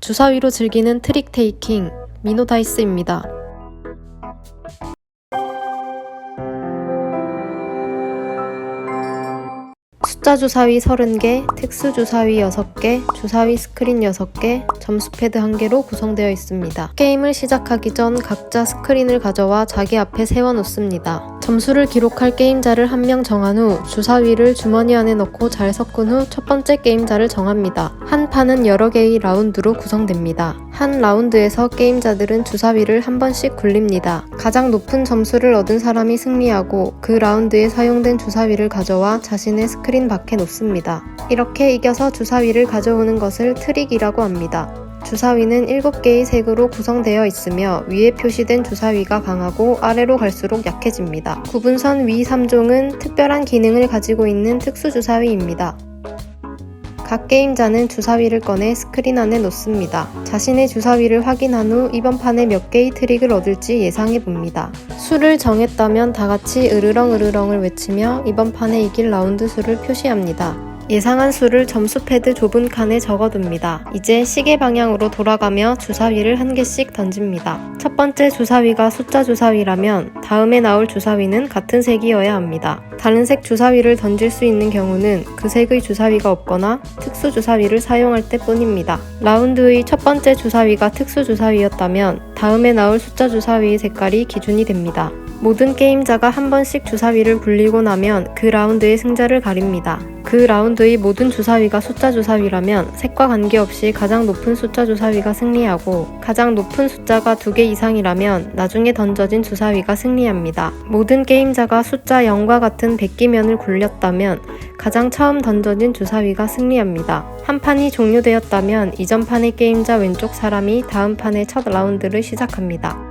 주사위로 즐기는 트릭 테이킹 미노다이스입니다. 숫자 주사위 30개, 특수 주사위 6개, 주사위 스크린 6개, 점수 패드 1개로 구성되어 있습니다. 게임을 시작하기 전 각자 스크린을 가져와 자기 앞에 세워 놓습니다. 점수를 기록할 게임자를 한 명 정한 후 주사위를 주머니 안에 넣고 잘 섞은 후 첫 번째 게임자를 정합니다. 한 판은 여러 개의 라운드로 구성됩니다. 한 라운드에서 게임자들은 주사위를 한 번씩 굴립니다. 가장 높은 점수를 얻은 사람이 승리하고 그 라운드에 사용된 주사위를 가져와 자신의 스크린 밖에 놓습니다. 이렇게 이겨서 주사위를 가져오는 것을 트릭이라고 합니다. 주사위는 7개의 색으로 구성되어 있으며 위에 표시된 주사위가 강하고 아래로 갈수록 약해집니다. 구분선 위 3종은 특별한 기능을 가지고 있는 특수 주사위입니다. 각 게임자는 주사위를 꺼내 스크린 안에 놓습니다. 자신의 주사위를 확인한 후 이번 판에 몇 개의 트릭을 얻을지 예상해 봅니다. 수를 정했다면 다 같이 으르렁 으르렁을 외치며 이번 판에 이길 라운드 수를 표시합니다. 예상한 수를 점수 패드 좁은 칸에 적어둡니다. 이제 시계 방향으로 돌아가며 주사위를 한 개씩 던집니다. 첫 번째 주사위가 숫자 주사위라면 다음에 나올 주사위는 같은 색이어야 합니다. 다른 색 주사위를 던질 수 있는 경우는 그 색의 주사위가 없거나 특수 주사위를 사용할 때 뿐입니다. 라운드의 첫 번째 주사위가 특수 주사위였다면 다음에 나올 숫자 주사위의 색깔이 기준이 됩니다. 모든 게임자가 한 번씩 주사위를 굴리고 나면 그 라운드의 승자를 가립니다. 그 라운드의 모든 주사위가 숫자 주사위라면 색과 관계없이 가장 높은 숫자 주사위가 승리하고 가장 높은 숫자가 두 개 이상이라면 나중에 던져진 주사위가 승리합니다. 모든 게임자가 숫자 0과 같은 백기면을 굴렸다면 가장 처음 던져진 주사위가 승리합니다. 한 판이 종료되었다면 이전 판의 게임자 왼쪽 사람이 다음 판의 첫 라운드를 시작합니다.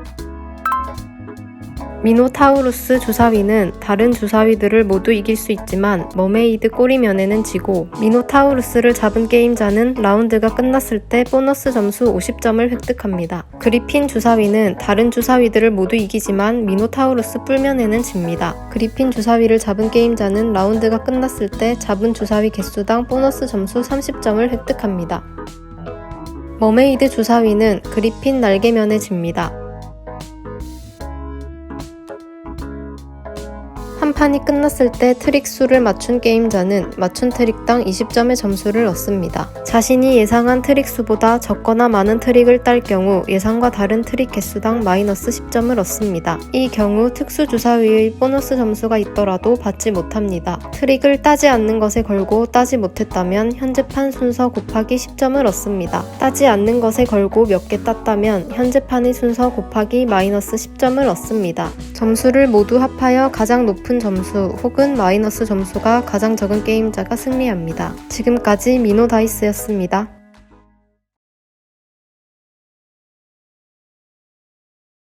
미노타우루스 주사위는 다른 주사위들을 모두 이길 수 있지만 머메이드 꼬리면에는 지고 미노타우루스를 잡은 게임자는 라운드가 끝났을 때 보너스 점수 50점을 획득합니다. 그리핀 주사위는 다른 주사위들을 모두 이기지만 미노타우루스 뿔면에는 집니다. 그리핀 주사위를 잡은 게임자는 라운드가 끝났을 때 잡은 주사위 개수당 보너스 점수 30점을 획득합니다. 머메이드 주사위는 그리핀 날개면에 집니다. 한 판이 끝났을 때 트릭 수를 맞춘 게임자는 맞춘 트릭당 20점의 점수를 얻습니다. 자신이 예상한 트릭 수보다 적거나 많은 트릭을 딸 경우 예상과 다른 트릭 개수당 마이너스 10점을 얻습니다. 이 경우 특수 주사위의 보너스 점수가 있더라도 받지 못합니다. 트릭을 따지 않는 것에 걸고 따지 못했다면 현재 판 순서 곱하기 10점을 얻습니다. 따지 않는 것에 걸고 몇 개 땄다면 현재 판의 순서 곱하기 마이너스 10점을 얻습니다. 점수를 모두 합하여 가장 높은 점수 혹은 마이너스 점수가 가장 적은 게임자가 승리합니다. 지금까지 미노 다이스였습니다.